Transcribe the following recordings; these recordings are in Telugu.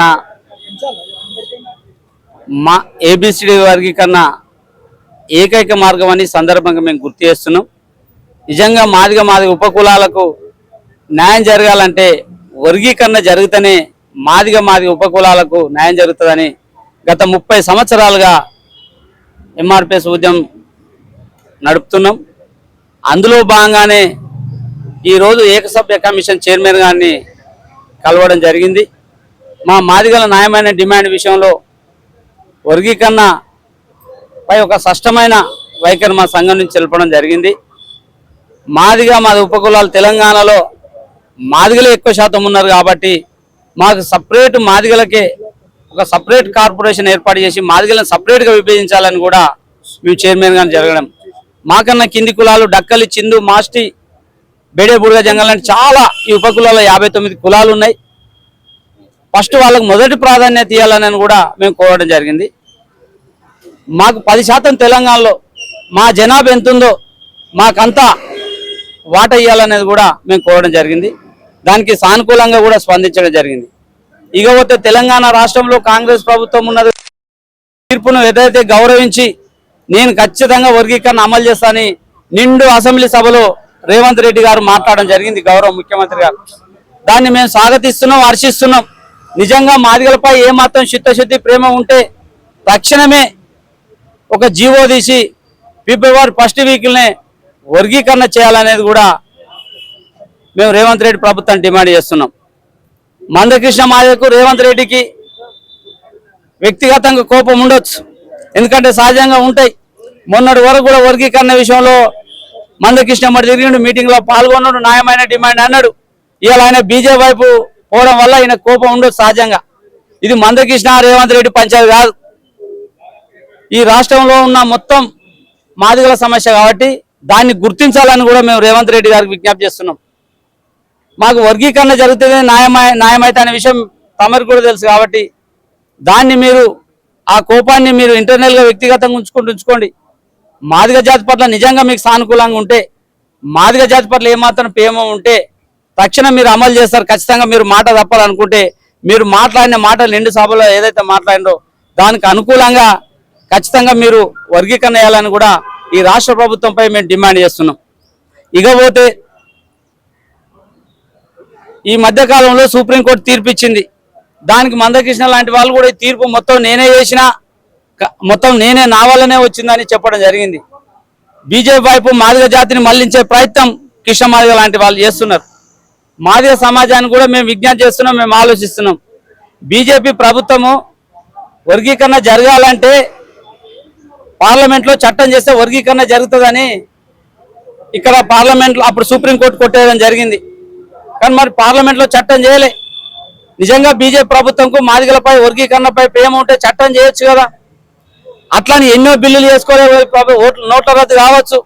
నా మా ఏబిసిడి వర్గీకరణ ఏకైక మార్గం అని సందర్భంగా మేము గుర్తు చేస్తున్నాం. నిజంగా మాదిగ మాదిగ ఉపకులాలకు న్యాయం జరగాలంటే వర్గీకరణ జరిగితేనే మాదిగ మాదిగ ఉపకులాలకు న్యాయం జరుగుతుందని గత ముప్పై సంవత్సరాలుగా ఎంఆర్పిఎస్ ఉద్యమం నడుపుతున్నాం. అందులో భాగంగానే ఈరోజు ఏకసభ్య కమిషన్ చైర్మన్ గారిని కలవడం జరిగింది. మా మాదిగల న్యాయమైన డిమాండ్ విషయంలో వర్గీకరణ పై ఒక స్పష్టమైన వైఖరి మా సంఘం నుంచి తెలపడం జరిగింది. మాదిగా మాది ఉపకులాలు తెలంగాణలో మాదిగలే ఎక్కువ శాతం ఉన్నారు కాబట్టి మాకు సపరేట్ మాదిగలకే ఒక సపరేట్ కార్పొరేషన్ ఏర్పాటు చేసి మాదిగలను సపరేట్గా విభజించాలని కూడా మేము చైర్మన్ గారు జరగడం. మాకన్నా కింది కులాలు డక్కలి చిందు మాస్టి బేడేపూడిగా జంగల్ లాంటి చాలా ఈ ఉపకులాల్లో యాభై తొమ్మిది కులాలు ఉన్నాయి. ఫస్ట్ వాళ్ళకు మొదటి ప్రాధాన్యత ఇవ్వాలని కూడా మేము కోరడం జరిగింది. మాకు పది శాతం తెలంగాణలో మా జనాభా ఎంత ఉందో మాకంతా వాట ఇవ్వాలనేది కూడా మేము కోరడం జరిగింది. దానికి సానుకూలంగా కూడా స్పందించడం జరిగింది. ఇకపోతే తెలంగాణ రాష్ట్రంలో కాంగ్రెస్ ప్రభుత్వం ఉన్నది. తీర్పును ఏదైతే గౌరవించి నేను ఖచ్చితంగా వర్గీకరణ అమలు చేస్తానని నిండు అసెంబ్లీ సభలో రేవంత్ రెడ్డి గారు మాట్లాడడం జరిగింది. గౌరవ ముఖ్యమంత్రి గారు. దాన్ని మేము స్వాగతిస్తున్నాం హర్షిస్తున్నాం. నిజంగా మాదిగలపై ఏమాత్రం చిత్తశుద్ధి ప్రేమ ఉంటే తక్షణమే ఒక జీవో తీసి ఫిబ్రవరి ఫస్ట్ వీక్నే వర్గీకరణ చేయాలనేది కూడా మేము రేవంత్ రెడ్డి ప్రభుత్వం డిమాండ్ చేస్తున్నాం. మందకృష్ణ మాదకు రేవంత్ రెడ్డికి వ్యక్తిగతంగా కోపం ఉండొచ్చు. ఎందుకంటే సహజంగా ఉంటాయి. మొన్నటి వరకు కూడా వర్గీకరణ విషయంలో మందకృష్ణ మరి తిరిగి మీటింగ్లో పాల్గొన్నాడు న్యాయమైన డిమాండ్ అన్నాడు. ఇవాళ ఆయన బీజేపీ వైపు పోవడం వల్ల ఈయన కోపం ఉండదు సహజంగా. ఇది మందకృష్ణ రేవంత్ రెడ్డి పంచాయతీ కాదు. ఈ రాష్ట్రంలో ఉన్న మొత్తం మాదిగల సమస్య కాబట్టి దాన్ని గుర్తించాలని కూడా మేము రేవంత్ రెడ్డి గారికి విజ్ఞప్తి చేస్తున్నాం. మాకు వర్గీకరణ జరుగుతుంది న్యాయమై న్యాయమైతే అనే విషయం తమరికి కూడా తెలుసు కాబట్టి దాన్ని మీరు ఆ కోపాన్ని మీరు ఇంటర్నల్గా వ్యక్తిగతంగా ఉంచుకుంటూ ఉంచుకోండి. మాదిగ జాతి పట్ల నిజంగా మీకు సానుకూలంగా ఉంటే మాదిగ జాతి పట్ల ఏమాత్రం ప్రేమ ఉంటే తక్షణం మీరు అమలు చేస్తారు. ఖచ్చితంగా మీరు మాట తప్పాలనుకుంటే మీరు మాట్లాడిన మాటలు నిండు సభలో ఏదైతే మాట్లాడినో దానికి అనుకూలంగా ఖచ్చితంగా మీరు వర్గీకరణ చేయాలని కూడా ఈ రాష్ట్ర ప్రభుత్వంపై మేము డిమాండ్ చేస్తున్నాం. ఇకపోతే ఈ మధ్యకాలంలో సుప్రీంకోర్టు తీర్పు ఇచ్చింది. దానికి మందకృష్ణ లాంటి వాళ్ళు కూడా ఈ తీర్పు మొత్తం నేనే చేసిన మొత్తం నేనే నా వల్లనే వచ్చిందని చెప్పడం జరిగింది. బీజేపీ వైపు మాదిగ జాతిని మళ్ళించే ప్రయత్నం కృష్ణ మాదిగ లాంటి వాళ్ళు చేస్తున్నారు. మాదిగ సమాజాన్ని కూడా మేము విజ్ఞప్తి చేస్తున్నాం మేము ఆలోచిస్తున్నాం. బీజేపీ ప్రభుత్వము వర్గీకరణ జరగాలంటే పార్లమెంట్లో చట్టం చేస్తే వర్గీకరణ జరుగుతుందని ఇక్కడ పార్లమెంట్లో అప్పుడు సుప్రీంకోర్టు కొట్టేయడం జరిగింది. కానీ మరి పార్లమెంట్లో చట్టం చేయలే. నిజంగా బీజేపీ ప్రభుత్వంకు మాదిగలపై వర్గీకరణపై ప్రేమ ఉంటే చట్టం చేయొచ్చు కదా. అట్లానే ఎన్నో బిల్లులు చేసుకోలే ఓట్ల నోట్ల రద్దు కావచ్చు.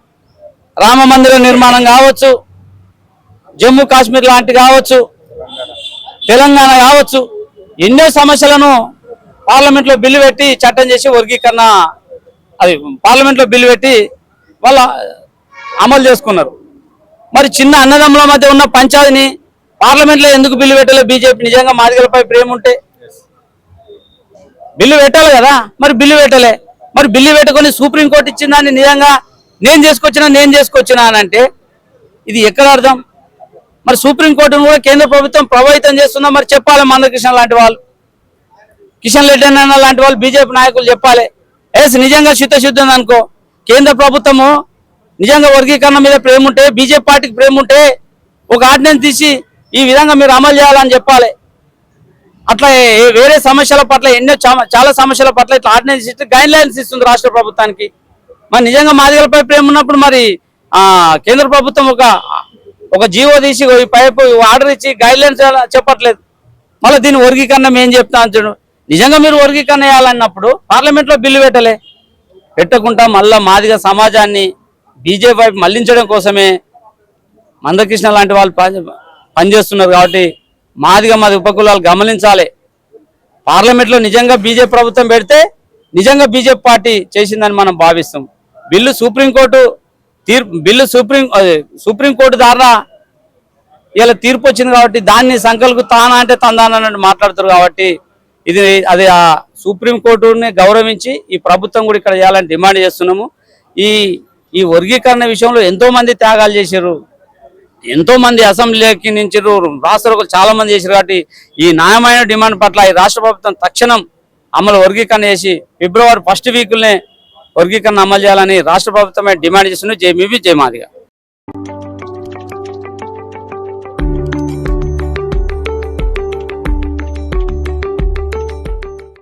రామ మందిర నిర్మాణం కావచ్చు. జమ్మూ కాశ్మీర్ లాంటి కావచ్చు తెలంగాణ కావచ్చు ఎన్నో సమస్యలను పార్లమెంట్లో బిల్లు పెట్టి చట్టం చేసి వర్గీకరణ అది పార్లమెంట్లో బిల్లు పెట్టి వాళ్ళ అమలు చేసుకున్నారు. మరి చిన్న అన్నదమ్ముల మధ్య ఉన్న పంచాయతీని పార్లమెంట్లో ఎందుకు బిల్లు పెట్టలే బీజేపీ నిజంగా మాదిగలపై ప్రేమ ఉంటే బిల్లు పెట్టాలి కదా మరి బిల్లు పెట్టలే. మరి బిల్లు పెట్టుకొని సుప్రీంకోర్టు ఇచ్చిన దాన్ని నిజంగా నేను చేసుకొచ్చినా నేను చేసుకొచ్చినా అని అంటే ఇది ఎక్కడ అర్థం? మరి సుప్రీంకోర్టును కూడా కేంద్ర ప్రభుత్వం ప్రభావితం చేస్తుందా మరి చెప్పాలి మందకృష్ణ లాంటి వాళ్ళు? కిషన్ రెడ్డి అన్న లాంటి వాళ్ళు బీజేపీ నాయకులు చెప్పాలి. ఎస్ నిజంగా శుద్ధశుద్ధి ఉంది అనుకో. కేంద్ర ప్రభుత్వము నిజంగా వర్గీకరణ మీద ప్రేమ ఉంటే బీజేపీ పార్టీకి ప్రేమ ఉంటే ఒక ఆర్డినెన్స్ తీసి ఈ విధంగా మీరు అమలు చేయాలని చెప్పాలి. అట్లా వేరే సమస్యల పట్ల ఎన్నో చాలా సమస్యల పట్ల ఇట్లా ఆర్డినెన్స్ ఇస్తే గైడ్ లైన్స్ ఇస్తుంది రాష్ట్ర ప్రభుత్వానికి. మరి నిజంగా మాదిగలపై ప్రేమ ఉన్నప్పుడు మరి ఆ కేంద్ర ప్రభుత్వం ఒక ఒక జీవో తీసి ఈ పైపు ఆర్డర్ ఇచ్చి గైడ్ లైన్స్ చెప్పట్లేదు. మళ్ళీ దీని వర్గీకరణ ఏం చెప్తా అంటాడు నిజంగా మీరు వర్గీకరణ చేయాలన్నప్పుడు పార్లమెంట్లో బిల్లు పెట్టలే. పెట్టకుండా మళ్ళీ మాదిగా సమాజాన్ని బీజేపీ వైపు మళ్ళించడం కోసమే మందకృష్ణ లాంటి వాళ్ళు పని- పనిచేస్తున్నారు కాబట్టి మాదిగా మాది ఉపకులాలు గమనించాలి. పార్లమెంట్లో నిజంగా బీజేపీ ప్రభుత్వం పెడితే నిజంగా బీజేపీ పార్టీ చేసిందని మనం భావిస్తాం. బిల్లు సుప్రీంకోర్టు తీర్పు బిల్లు సుప్రీం సుప్రీంకోర్టు ద్వారా ఇలా తీర్పు వచ్చింది కాబట్టి దాన్ని సంకల్కు తానా అంటే తందాన మాట్లాడుతారు కాబట్టి ఇది అది ఆ సుప్రీంకోర్టుని గౌరవించి ఈ ప్రభుత్వం కూడా ఇక్కడ చేయాలని డిమాండ్ చేస్తున్నాము. ఈ ఈ వర్గీకరణ విషయంలో ఎంతోమంది త్యాగాలు చేశారు. ఎంతోమంది అసెంబ్లీకి నుంచి రాష్ట్ర చాలామంది చేశారు కాబట్టి ఈ న్యాయమైన డిమాండ్ పట్ల ఈ రాష్ట్ర ప్రభుత్వం తక్షణం అమలు వర్గీకరణ చేసి ఫిబ్రవరి ఫస్ట్ వీక్లోనే వర్గీకరణ అమలు చేయాలని రాష్ట్ర ప్రభుత్వమే డిమాండ్ చేస్తున్నాం జై మీవి జై మాదిగా.